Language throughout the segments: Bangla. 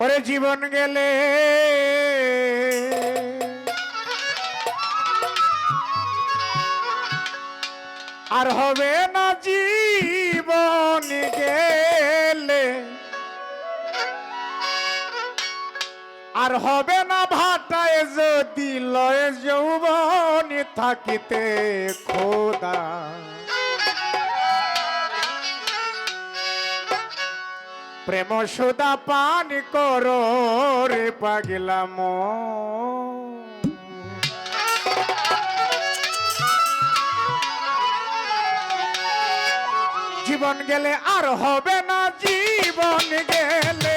ওরে জীবন গেলে। আর হবে না জীবন গেলে। আর হবে না ভাটায় যদি লয় যৌবন থাকিতে খোদা। প্রেম সুদা পানি করো রে পাগলাম জীবন গেলে আর হবে না, জীবন গেলে।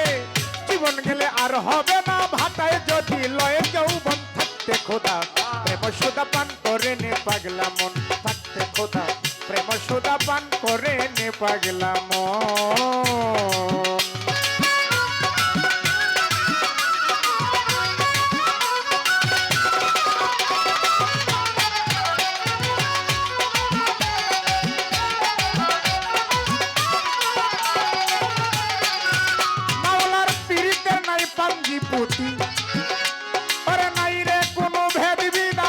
জীবন গেলে আর হবে না ভাটায় যদি লয়ে যৌবন থাকতে খোদা। প্রেম সুদা পান করে নে পাগলা মন, থাকতে খোদা। প্রেম সুদা পান করে নে পাগলা মন। পাঞ্জি পুতি নাই রে কোনো ভেদ বিধান।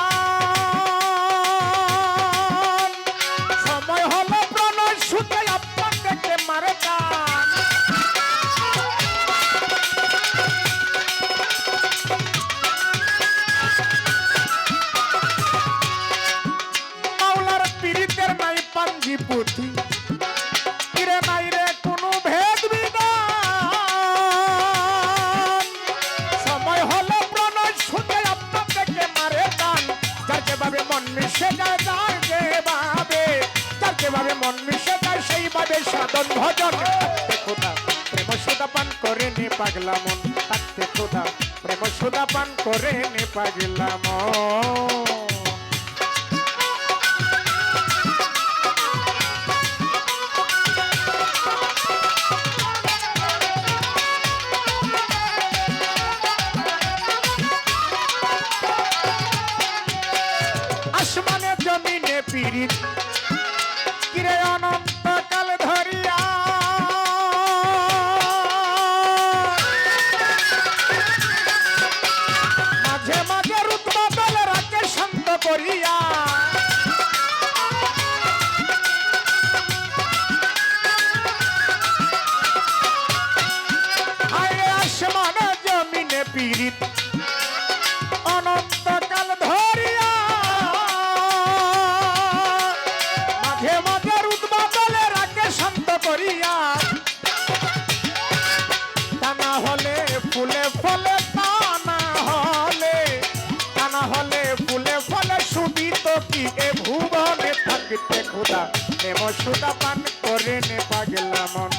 সময় হলো প্রণয় সুতে আপন দেখে মারে টান মাওলার পীড়িতের নাই পাঞ্জি পুতি সেইভাবে সাধন ভজন। খোদা, প্রেম সুদা পান করে নে পাগলা মন। থাকতে খোদা, প্রেম সুদা পান করে নে পাগলা মন। ফুলে ফলে না হলে না হলে ফুলে ফলে সুবিত কি? এ ভুবনে থাকতে খুদা প্রেম সুদা পান করে নে পাগলা মন।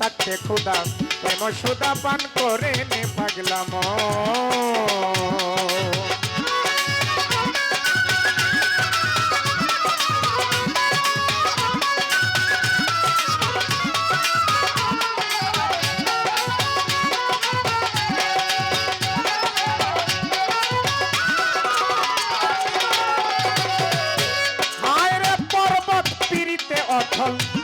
থাকতে খুদা প্রেম সুদা পান করে নে পাগলা মন। Huh?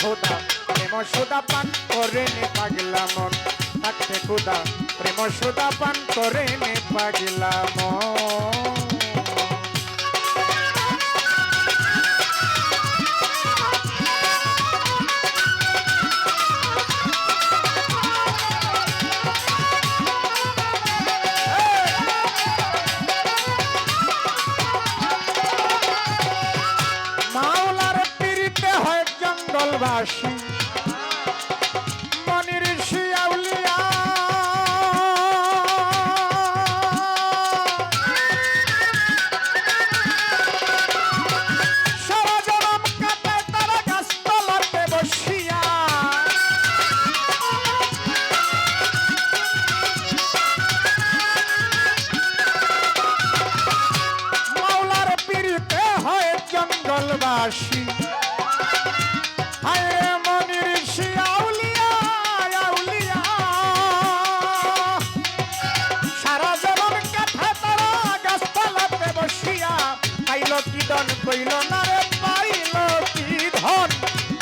খোদা, প্রেম সুদা পান করে নে পাগলা মন। থাকতে খোদা, প্রেম সুদা পান করে নে পাগলা মন। জঙ্গলবাসী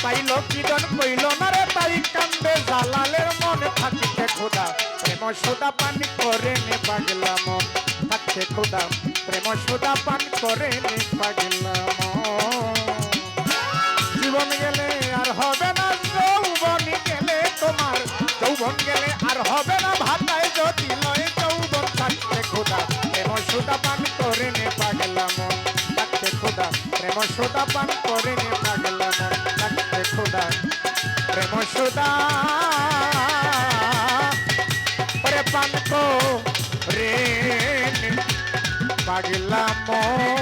পাইল কি দন কইল, না রে তাই কান্দে, জালালের মনে থাকিতে খোদা প্রেম সোদা পানি করে নে পাগলা মন, থাকতে খোদা প্রেম সোদা পান করে নে পাগলা মন। জীবন গেলে আর হবে না, যৌবন গেলে তোমার। যৌবন গেলে আর হবে না ভাতায় যদি লয়, যৌবন থাকতে খোদা প্রেম সুদা পান করে নে পাগলা মন, থাকতে খোদা প্রেম সুদা পান করে করে নে পাগলা মন।